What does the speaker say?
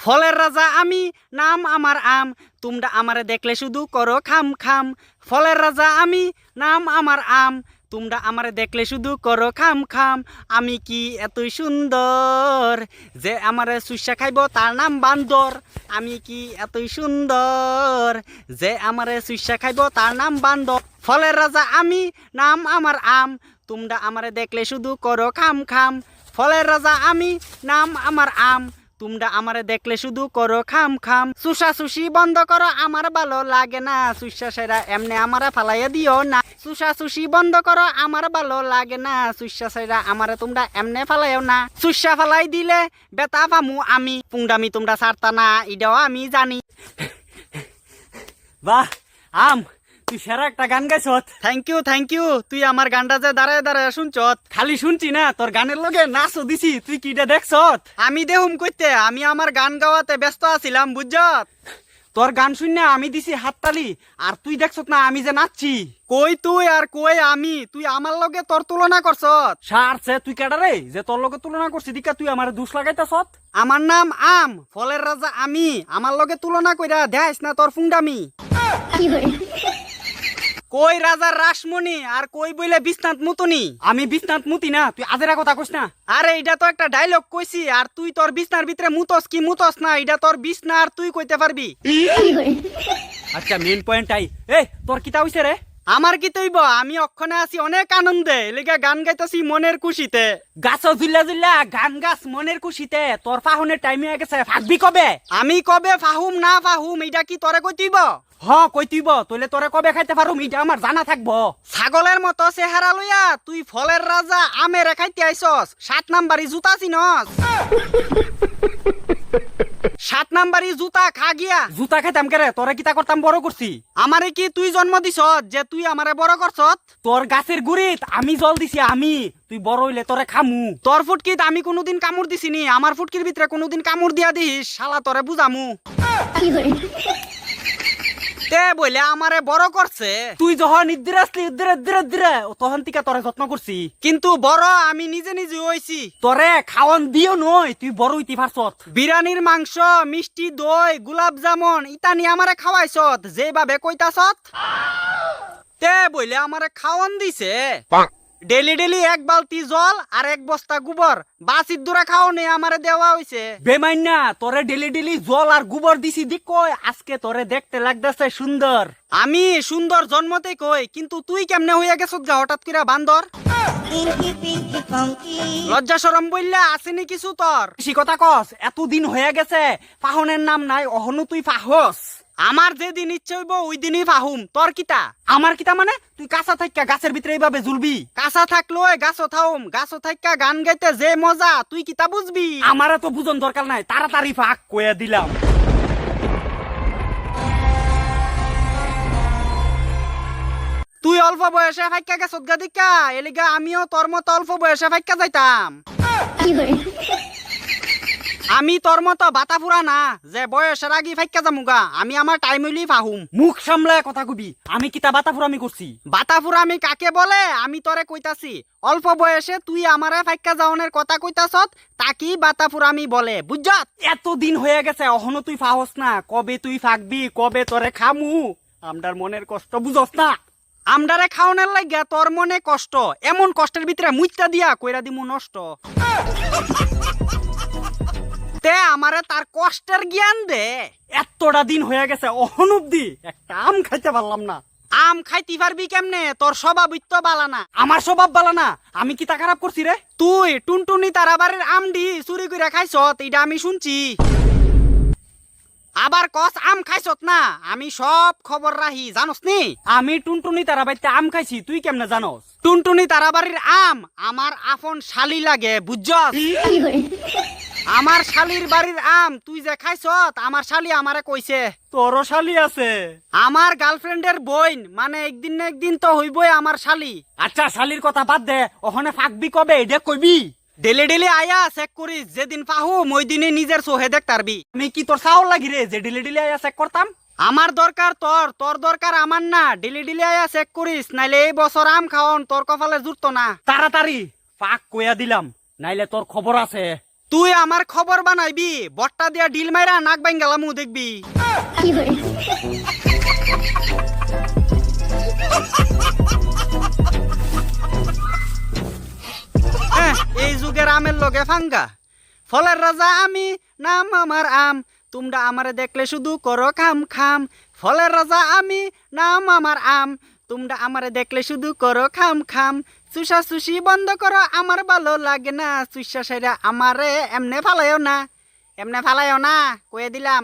ফলের রাজা আমি, নাম আমার আম, তোমরা আমারে দেখলে শুধু করো খাম খাম। ফলের রাজা আমি, নাম আমার আম, তোমরা আমারে দেখলে শুধু করো খাম খাম। আমি কি এতই সুন্দর যে আমারে সুস্যা খাইব তার নাম বান্দর। আমি কি এতই সুন্দর যে আমারে সুস্যা খাইব তার নাম বান্দর। ফলের রাজা আমি, নাম আমার আম, তোমরা আমারে দেখলে শুধু করো খাম খাম। ফলের রাজা আমি, নাম আমার আম তোমরা আমারে দেখলে শুধু করো খাম খাম। সুসা সুসি বন্ধ করো, আমার ভালো লাগে না। সুসা সেরা এমনি আমারে ফালাইয়া দিও না। সুসা সুসি বন্ধ করো, আমার ভালো লাগে না। সুসা সেরা আমারে তোমরা এমনি ফালাইও না। সুসা ফালাই দিলে বেতা পামু আমি। পুংডামি তোমরা ছাড়তা না, এটাও আমি জানি। বাহ, আম। তুই সেরা একটা গান গাইছত থ্যাংক ইউ থ্যাংক ইউ তুই আমার গানটা যে দাঁড়ায় দাঁড়ায় শুনছত খালি শুনছি না তোর গানের লগে নাচও দিছি তুই কিটা দেখছত আমি দেহুম কইতে আমি আমার গান গাওয়াতে ব্যস্ত আছিলাম বুঝছত তোর গান শুনে আমি দিছি হাততালি আর তুই দেখছত না আমি যে নাচছি। কই তুই আর কই আমি? তুই আমার লগে তোর তুলনা করছত সারছে তুই কেডা রে? যে তোর লগে তুলনা করছি দিকা তুই আমার দুষ লাগাইতাছত আমার নাম আম ফলের রাজা আমি। আমার লগে তুলনা কইরা দেখাইস না তোর ফুংডামি কই রাজার রাসমণি আর কই বইলে বিশ্বনাথ মুতনি? আমি বিশ্বনাথ মুতি না তুই আজেরা কথা কইস না। আরে এটা তো একটা ডায়লগ কইছি আর তুই তোর বিছনার ভিতরে মুতস কি মুতস না এটা তোর বিছনা আর তুই কইতে পারবি? আচ্ছা মেন আই। এই তোর কিতা হইছে রে? আমার কি তৈব? আমি অক্ষণে আছি অনেক আনন্দে। এলিগা গান গাইতেছি মনের খুশিতে। গাছ জুল্লা জুল্লা গান গাছ মনের খুশিতে। তোর ফাহনের টাইম হয়ে গেছে। ফাঁকবি কবে? আমি কবে ফাহুম না ফাহুম এটা কি তরে কইতিব হ কই তুইব তইলে তোরে কবে খাইতে পারুম? এটা আমার জানা থাকব। ছাগলের মতো চেহারা লইয়া তুই ফলের রাজা আমের খাইতে আইসস সাত নাম্বারি জুতা চিনস। সাত নাম্বারি জুতা খা গিয়া। জুতা খাইতাম কে রে তোরে কিতা করতাম? বড় করছি। আমারে কি তুই জন্ম দিছ যে তুই আমারে বড় করছত? তোর গাছের গুড়িত আমি জল দিছি আমি। তুই বড় হইলে তোরে খামু। তোর ফুটকিত আমি কোনোদিন কামড় দিছিনি আমার ফুটকির ভিতরে কোনোদিন কামড় দিয়া দিস শালা তোরে বুঝামু তে বইলে আমারে বড় করছে? তুই যখন ইদ্দির আসলি ইদ্দির ইদ্দির ইদ্দির তখন থেকে তোরে যত্ন করছি। কিন্তু বড় আমি নিজে নিজে হইছি। তোরে খাওয়ান দিও নই তুই বড় হইতে পারছত। বিরানির মাংস মিষ্টি দই গোলাপ জামুন ইতানি আমারে খাওয়াইছত যেভাবে কইতাছত। তে বইলে আমারে খাওয়ান দিছে? ডেলি ডেলি এক বালতি জল আর এক বস্তা গোবর। বাসির দূরে খাওয়ানি আমারে দেওয়া হইছে। বেমাইন না তোরে ডেলি ডেলি জল আর গোবর দিছি দিক কই? আজকে তোরে দেখতে লাগতেছে সুন্দর। আমি সুন্দর জন্মতে কই কিন্তু তুই কেমনে হইয়া গেছত গা হঠাৎ করে বান্দর. লজ্জা সরম বললে আসেনি কিছু তোর। বেশি কথা কস এতদিন হয়ে গেছে পাহনের নাম নাই অহনু তুই পাহস। আমার যে দিন ইচ্ছে হইব ওই দিনই ফাহুম তোর কিতা? আমার কিতা মানে? তুই কাঁচা থাকা গাছের ভিতরে এইভাবে ঝুলবি। কাঁচা থাকল গাছও থাউম। গাছও থাকা গান গাইতে যে মজা তুই কিতা বুঝবি? আমার তো বুঝন দরকার নাই তাড়াতাড়ি ফাঁক কয়ে দিলাম। তুই অল্প বয়সে ফাইকা গেছত গা দিকা এলিগা আমিও তোর মতো অল্প বয়সে ফাইকা যাইতাম। আমি তোর মতো বাতা ফুরা না যে বয়সের আগে ফাইকা যামুগা আমি আমার টাইম হইলি ফাহুম। মুখ সামলায় কথা কবি আমি কিতা বাতা ফুরামি করছি? বাতা ফুরা আমি কাকে বলে আমি তোরে কইতাছি। অল্প বয়সে তুই আমারে ফাইকা যাওনের কথা কইতাছত তাকি বাতা ফুরামি বলে বুঝছত এতদিন হয়ে গেছে অহনো তুই ফাহস না কবে তুই ফাঁকবি কবে তোরে খামু? আমদার মনের কষ্ট বুঝস না। আমডারে খাওনের লাগিয়া তোর মনে কষ্ট এমন কষ্টের ভিতরে মুইতা দিয়া কইরা দিমু নষ্ট। আমারে তার কষ্টের জ্ঞান দে। এতটা দিন হয়ে গেছে অহন অব্দি একটা আম খাইতে পারলাম না। আম খাইতে পারবি কেমনে? তোর স্বভাবিত্ব বালানা আমার স্বভাব বালা না? আমি কিতা খারাপ করছি রে? তুই টুনটুনি তারাবাড়ির আম দি চুরি করে খাইছত এটা আমি শুনছি। আবার কস আম খাইছত না? আমি সব খবর রাহি জানোস নি? আমি টুনটুনি তারা বাইতে আম খাইছি তুই কেমনে জানোস? টুনটুনি তারাবাড়ির আম আমার আপন শালি লাগে বুঝছস? আমার শালির বাড়ির আম তুই যে খাইছত আমার শালি আমারে কইছে। তোরও শালি আছে। আমার গার্লফ্রেন্ডের বইন মানে একদিন না একদিন তো হইবই আমার শালি। আচ্ছা শালির কথা বাদ দে ওখানে ফাঁকবি কবে? এটা কইবি। ডেলি ডেলি আয়া চেক করিস যেদিন পাহু ওই দিনে নিজের চোহে দেখ তারবি আমি কি তোর চাউল লাগি রে যে ডিলে ডিলে আয়া চেক করতাম? আমার দরকার তোর তোর দরকার আমার না। ডেলি ডেলি আয়া চেক করিস নাইলে এই বছর আম খাওন তোর কপালে জুটতো না। তাড়াতাড়ি ফাঁক কইয়া দিলাম নাইলে তোর খবর আছে। তুই আমার খবর বানাইবি, বট্টা দিয়া ডিল মাইরা নাক বাইন গেলামু দেখবি। এই যুগের আমের লগে ফাঙ্গা ফলের রাজা আমি, নাম আমার আম। তোমরা আমারে দেখলে শুধু করো খাম খাম। ফলের রাজা আমি, নাম আমার আম। তোমরা আমারে দেখলে শুধু করো খাম খাম। সুষা সুষি বন্ধ করো, আমার ভালো লাগে না। সুষা সেরা আমারে এমনে ফালাইও না। এমনে ফালাইও না, কয়ে দিলাম।